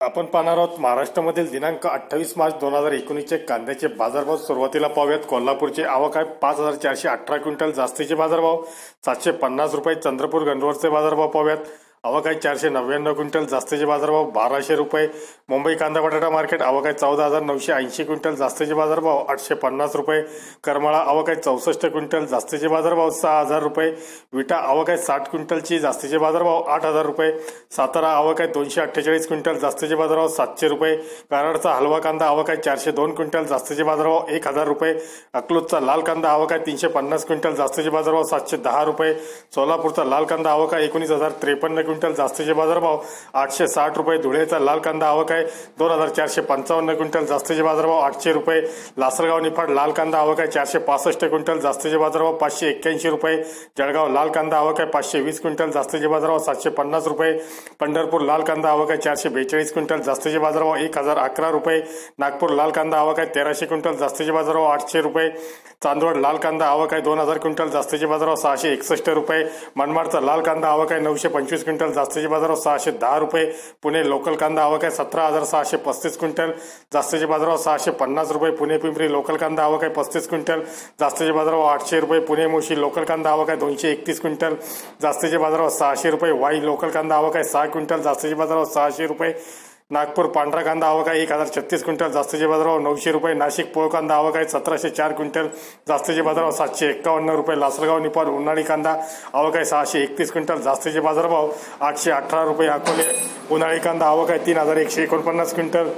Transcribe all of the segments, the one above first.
आपण पाहणार आहोत महाराष्ट्रामधील दिनांक अठ्ठावीस मार्च दोन हजार एकोणीसचे कांद्याचे बाजारभाव. सुरुवातीला पाहूयात कोल्हापूरचे आवक आहे पाच हजार चारशे अठरा क्विंटल जास्तीचे बाजारभाव. सातशे पन्नास रुपये चंद्रपूर गंडवरचे बाजारभाव पाहूयात. आवक आहे चारशे नव्याण्णव क्विंटल जास्तीचे बाजारभाव बाराशे रुपये. मुंबई कांदा बटाटा मार्केट आवक आहे चौदा हजार नऊशे ऐंशी क्विंटल जास्तीचे बाजारभाव आठशे पन्नास रुपये. करमाळा आवक आहे चौसष्ट क्विंटल जास्तीचे बाजारभाव सहा हजार रुपये. विटा आवक आहे साठ क्विंटलची जास्तीचे बाजारभाव आठ हजार रुपये. सातारा आवक आहे दोनशे अठ्ठेचाळीस क्विंटल जास्तीचे बाजारभाव सातशे रुपये. कराडचा हलवा कांदा आवक आहे चारशे दोन क्विंटल जास्तीचे बाजारभाव एक हजार रुपये. अकलूजचा लाल कांदा आवक आहे तीनशे पन्नास क्विंटल जास्तीचे बाजारभाव सातशे दहा रुपये. सोलापूरचा लाल कांदा आवक आहे एकोणीस हजार त्रेपन्न क्विंटल जास्तीचे बाजारभाव आठशे साठ रुपये धुळेचा लाल कांदा आवक आहे. दोन हजार चारशे पंचावन्न क्विंटल जास्तीचे बाजारभाव आठशे रुपये. लासलगाव निफाड लाल कांदा आवक आहे. चारशे पासष्ट क्विंटल जास्तीचे बाजारभाव पाचशे एक्क्याऐंशी रुपये. जळगाव लाल कांदा आवक आहे. पाचशे वीस क्विंटल जास्तीचे बाजारभाव सातशे पन्नास रुपये. पंढरपूर लाल कांदा आवक आहे. चारशे बेचाळीस क्विंटल जास्तीचे बाजारभाव एक हजार अकरा रुपये. नागपूर लाल कांदा आवक आहे. तेराशे क्विंटल जास्तीचे बाजारभाव आठशे रुपये. चांदवड लाल कांदा आवक आहे. दोन हजार क्विंटल जास्तीचे बाजारभाव सहाशे एकसष्ट रुपये. मनमाडचा लाल कांदा आवक आहे. नऊशे पंचवीस क्विंटल जास्तीचे बाजारभाव सहाशे दहा रुपये. पुणे लोकल कांदा आवक आहे. सतरा हजार सहाशे पस्तीस क्विंटल. जास्तीचे बाजारभाव सहाशे पन्नास रुपये. पुणे पिंपरी लोकल कांदा आवक आहे. पस्तीस क्विंटल. जास्तीचे बाजारभाव आठशे रुपये. पुणे मोशी लोकल कांदा आवक आहे. दोनशे एकतीस क्विंटल. जास्तीचे बाजारभाव सहाशे रुपये. वाई लोकल कांदा आवक आहे. सहा क्विंटल. जास्तीचे बाजारभाव सहाशे रुपये. नागपूर पांढरा कांदा आवक आहे एक हजार छत्तीस क्विंटल जास्तीचे बाजारभाव नऊशे रुपये नाशिक पोळ कांदा आवक आहे सतराशे चार क्विंटल जास्तीचे बाजारभाव सातशे एक्कावन्न रुपये लासलगाव निपार उन्हाळी कांदा आवक आहे सहाशे एकतीस क्विंटल जास्तीचे बाजारभाव आठशे अठरा रुपये अकोले उन्हाळी कांदा आवक आहे तीन हजार एकशे एकोणपन्नास क्विंटल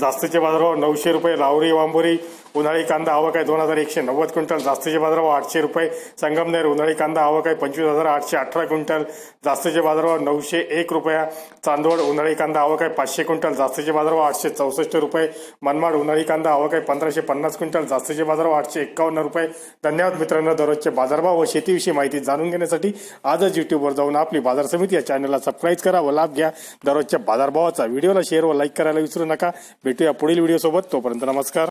जास्तीचे बाजारभाव नऊशे रुपये लावरी वांबोरी उन्हाळी कांदा आवक आहे दोन हजार एकशे नव्वद क्विंटल जास्तीचे बाजारभाव आठशे रुपये. संगमनेर उन्हाळी कांदा आवक आहे पंचवीस हजार आठशे अठरा क्विंटल जास्तीचे बाजारभाव नऊशे एक रुपया. चांदवड उन्हाळी कांदा आवक आहे पाचशे क्विंटल जास्तीचे बाजारभाव आठशे चौसष्ट रुपये. मनमाड उन्हाळी कांदा आवक आहे पंधराशे पन्नास क्विंटल जास्तीचे बाजारभाव आठशे एक्कावन्न रुपये. धन्यवाद मित्रांनो दररोजचे बाजारभाव व शेतीविषयी माहिती जाणून घेण्यासाठी आजच युट्यूबवर जाऊन आपली बाजार समिती या चॅनलला सबस्क्राईब करा व लाभ घ्या. दररोजच्या बाजारभावाचा व्हिडिओला शेअर व लाईक करायला विसरू नका. भेटूया पुढील व्हिडिओसोबत तोपर्यंत नमस्कार.